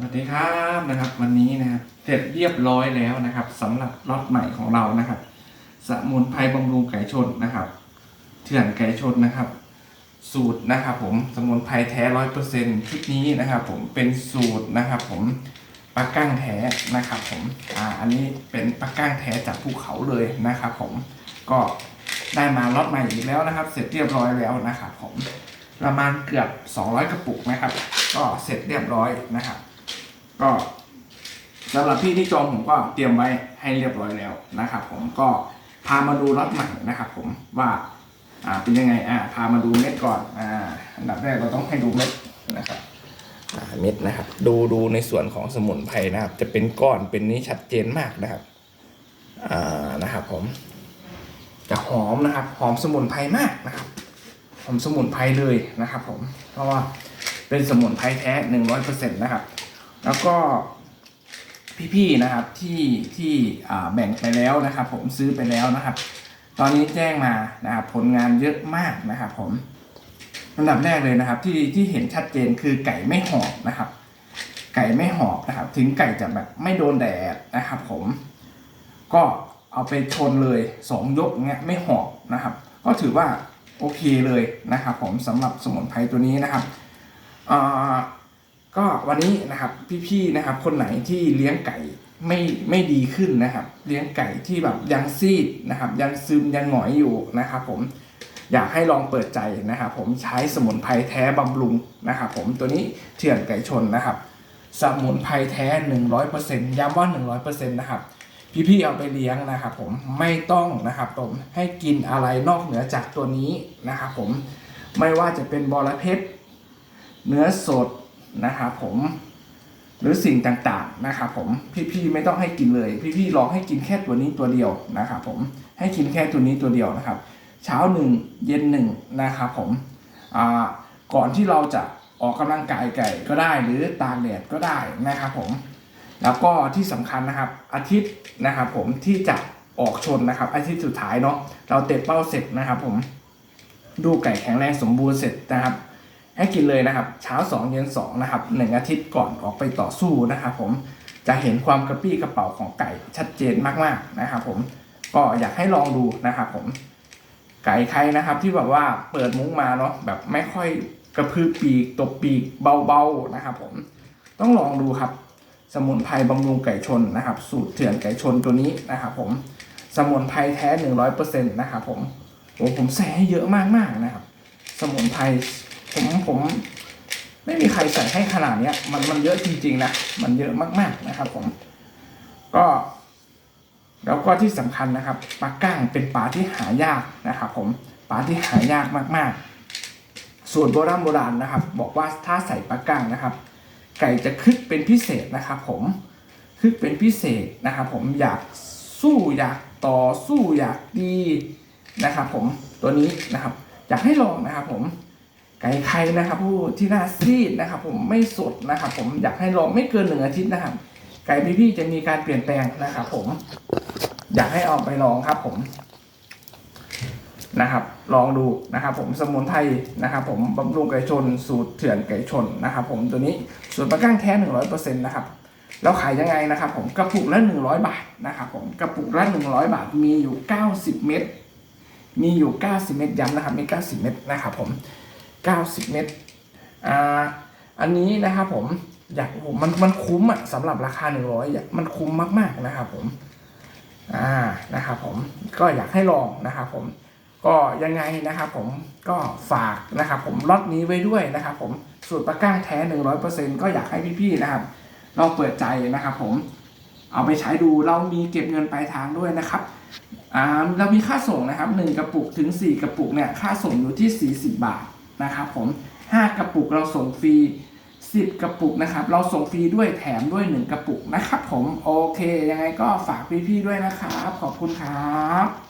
สวัสดีครับนะครับ วันนี้นะครับเสร็จเรียบร้อยแล้วนะครับสำหรับล็อตใหม่ของเรานะครับสมุนไพรบำรุงไก่ชนนะครับ เถื่อนไก่ชนนะครับ สูตรนะครับ ผมสมุนไพรแท้ร้อยเปอร์เซ็นต์ชุดนี้นะครับ ผมเป็นสูตรนะครับ ผมปลาก้างแท้นะครับ ผมอ่าอันนี้เป็นปลาก้างแท้จากภูเขาเลยนะครับ ผมก็ได้มาล็อตใหม่อีกแล้วนะครับ เสร็จเรียบร้อยแล้วนะครับ ผมประมาณเกือบ 200 กระปุกนะครับ ก็เสร็จเรียบร้อยนะครับ ก็สำหรับพี่ที่จองผมก็เตรียมไว้ให้เรียบร้อยแล้วนะครับ ผมก็พามาดูรถใหม่นะครับผมว่าอ่าเป็นยังไงอ่าพามาดูเม็ดก่อนอ่าอันดับแรกเราต้องให้ดูเม็ดนะครับอ่าเม็ดนะครับ ดูดูในส่วนของสมุนไพรนะครับ จะเป็นก้อนเป็นนี้ชัดเจนมากนะครับอ่านะครับ ผม จะหอมนะครับ หอมสมุนไพรมากนะครับหอมสมุนไพรเลยนะครับ ผม เพราะว่าเป็นสมุนไพรแท้หนึ่งร้อยเปอร์เซ็นต์นะครับ แล้วก็พี่ๆนะครับที่ที่แบ่งไปแล้วนะครับ ผมซื้อไปแล้วนะครับ ตอนนี้แจ้งมานะครับผลงานเยอะมากนะครับ ผมอันดับแรกเลยนะครับ ที่ที่เห็นชัดเจนคือไก่ไม่หอบนะครับ ไก่ไม่หอบนะครับ ถึงไก่จะแบบไม่โดนแดดนะครับ ผมก็เอาไปชนเลยสองยกเงี้ยไม่หอบนะครับ ก็ถือว่าโอเคเลยนะครับ ผมสำหรับสมุนไพรตัวนี้นะครับอ่า ก็วันนี้นะครับพี่ๆนะครับ คนไหนที่เลี้ยงไก่ไม่ไม่ดีขึ้นนะครับ เลี้ยงไก่ที่แบบยังซีดนะครับ ยังซึมยังหงอยอยู่นะครับ ผมอยากให้ลองเปิดใจนะครับ ผมใช้สมุนไพรแท้บำรุงนะครับผมตัวนี้เถื่อนไก่ชนนะครับ สมุนไพรแท้หนึ่งร้อยเปอร์เซ็นต์ย้ำว่าหนึ่งร้อยเปอร์เซ็นต์นะครับพี่ๆเอาไปเลี้ยงนะครับ ผมไม่ต้องนะครับผมให้กินอะไรนอกเหนือจากตัวนี้นะครับ ผมไม่ว่าจะเป็นบอระเพ็ดเนื้อสด นะครับผม หรือสิ่งต่างๆนะครับผมพี่ๆไม่ต้องให้กินเลย พี่ๆลองให้กินแค่ตัวนี้ตัวเดียวนะครับผมให้กินแค่ตัวนี้ตัวเดียวนะครับ เช้าหนึ่งเย็นหนึ่งนะครับผมก่อนที่เราจะออกกำลังกายไก่ก็ได้หรือตากแดดก็ได้นะครับผมแล้วก็ที่สำคัญนะครับอาทิตย์นะครับผมที่จะออกชนนะครับอาทิตย์สุดท้ายเนาะเราเตะเป้าเสร็จนะครับผมดูไก่แข็งแรงสมบูรณ์เสร็จนะครับ ให้กินเลยนะครับ เช้า 2 เย็น2นะครับหนึ่งอาทิตย์ก่อนออกไปต่อสู้นะครับผมจะเห็นความกระปี้กระเป๋าของไก่ชัดเจนมากๆนะครับผมก็อยากให้ลองดูนะครับผมไก่ใครนะครับที่แบบว่าเปิดมุ้งมาเนาะแบบไม่ค่อยกระพือปีกตบปีกเบาๆนะครับผมต้องลองดูครับ สมุนไพรบำรุงไก่ชนนะครับ สูตรเถื่อนไก่ชนตัวนี้นะครับผมสมุนไพรแท้หนึ่งร้อยเปอร์เซ็นต์นะครับผมโอ้ผมใส่ให้เยอะมากๆนะครับ สมุนไพร ผมผม ไม่มีใครใส่ให้ขนาดเนี้ย มันมันเยอะจริง ๆ นะ มันเยอะมาก ๆนะครับผม ก็ แล้วก็ที่สำคัญนะครับปลาก้างเป็นปลาที่หายากนะครับผมปลาที่หายากมากๆ ส่วนโบราณโบราณนะครับ บอกว่าถ้าใส่ปลาก้างนะครับ ไก่จะคึกเป็นพิเศษนะครับผมคึกเป็นพิเศษนะครับผมอยากสู้อยากต่อสู้อยากดีนะครับผมตัวนี้นะครับ อยากให้ลองนะครับผม ไก่ไข่นะครับผู้ที่หน่าซีดนะครับ ผมไม่สดนะครับ ผมอยากให้ลองไม่เกินหนึ่งอาทิตย์นะครับ ไก่พี่ๆจะมีการเปลี่ยนแปลงนะครับ ผม อยากให้เอาไปลองครับ ผมนะครับ ลองดูนะครับ ผมสมุนไพรนะครับ ผมบำรุงไก่ชน สูตรเถื่อนไก่ชนนะครับ ผมตัวนี้สูตรปลาก้างแท้หนึ่งร้อยเปอร์เซ็นต์นะครับแล้วขายยังไงนะครับ ผมกระปุกละหนึ่งร้อยบาทนะครับผมกระปุกละหนึ่งร้อยบาทมีอยู่เก้าสิบเม็ดมีอยู่เก้าสิบเม็ดย้ำนะครับมีเก้าสิบเม็ดนะครับ ผม 90 เม็ดอ่าอันนี้นะครับผมอยากผมมันมันคุ้มอะสำหรับราคา 100อยากมันคุ้มมากๆนะครับผมอ่านะครับผมก็อยากให้ลองนะครับผมก็ยังไงนะครับผมก็ฝากนะครับผมล็อตนี้ไว้ด้วยนะครับผมสูตรปลาก้างแท้ 100%ก็อยากให้พี่ๆนะครับลองเปิดใจนะครับผมเอาไปใช้ดูเรามีเก็บเงินปลายทางด้วยนะครับอ่าเรามีค่าส่งนะครับ 1 กระปุกถึง 4 กระปุกเนี่ยค่าส่งอยู่ที่ 40 บาท นะครับผม5 กระปุกเราส่งฟรี 10 กระปุกนะครับ เราส่งฟรีด้วยแถมด้วย 1 กระปุกนะครับผม โอเค ยังไงก็ฝากพี่ๆด้วยนะครับ ขอบคุณครับ